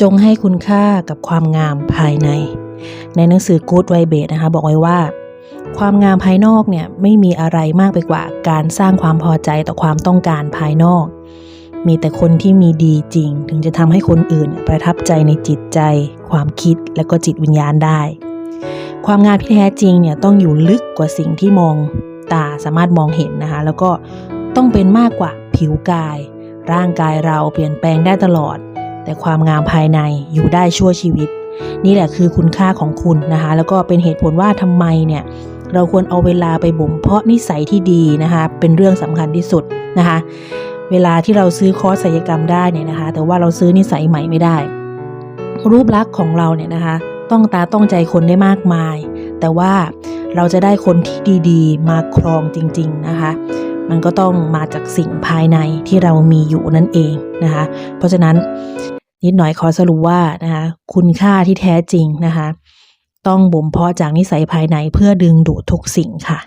จงให้คุณค่ากับความงามภายใน ในหนังสือ Good Vibe นะคะ บอกไว้ว่า ความงามภายนอกเนี่ยไม่มีอะไรมากไปกว่าการสร้างความพอใจต่อความต้องการภายนอก มีแต่คนที่มีดีจริง ถึงจะทำให้คนอื่นประทับใจในจิตใจ ความคิดและก็จิตวิญญาณได้ ความงามที่แท้จริงเนี่ยต้องอยู่ลึกกว่าสิ่งที่มองตาสามารถมองเห็นนะคะ แล้วก็ต้องเป็นมากกว่าผิวกาย ร่างกายเราเปลี่ยนแปลงได้ตลอด แต่ความงามภายในอยู่ได้ชั่วชีวิต นี่แหละคือคุณค่าของคุณนะคะ แล้วก็เป็นเหตุผลว่าทำไมเนี่ยเราควรเอาเวลาไปบ่มเพาะนิสัยที่ดีนะคะ เป็นเรื่องสำคัญที่สุดนะคะ เวลาที่เราซื้อคอร์สศัลยกรรมได้เนี่ยนะคะ แต่ว่าเราซื้อนิสัยใหม่ไม่ได้ รูปลักษณ์ของเราเนี่ยนะคะ ต้องตาต้องใจคนได้มากมาย แต่ว่าเราจะได้คนที่ดีๆ มาครองจริง ๆนะคะ มันก็ต้องมาจากสิ่งภายในที่เรามีอยู่นั่นเองนะคะ เพราะฉะนั้นนิดหน่อยขอสรุปว่านะคะคุณค่าที่แท้จริงนะคะ ต้องบ่มเพาะจากนิสัยภายในเพื่อดึงดูดทุกสิ่งค่ะ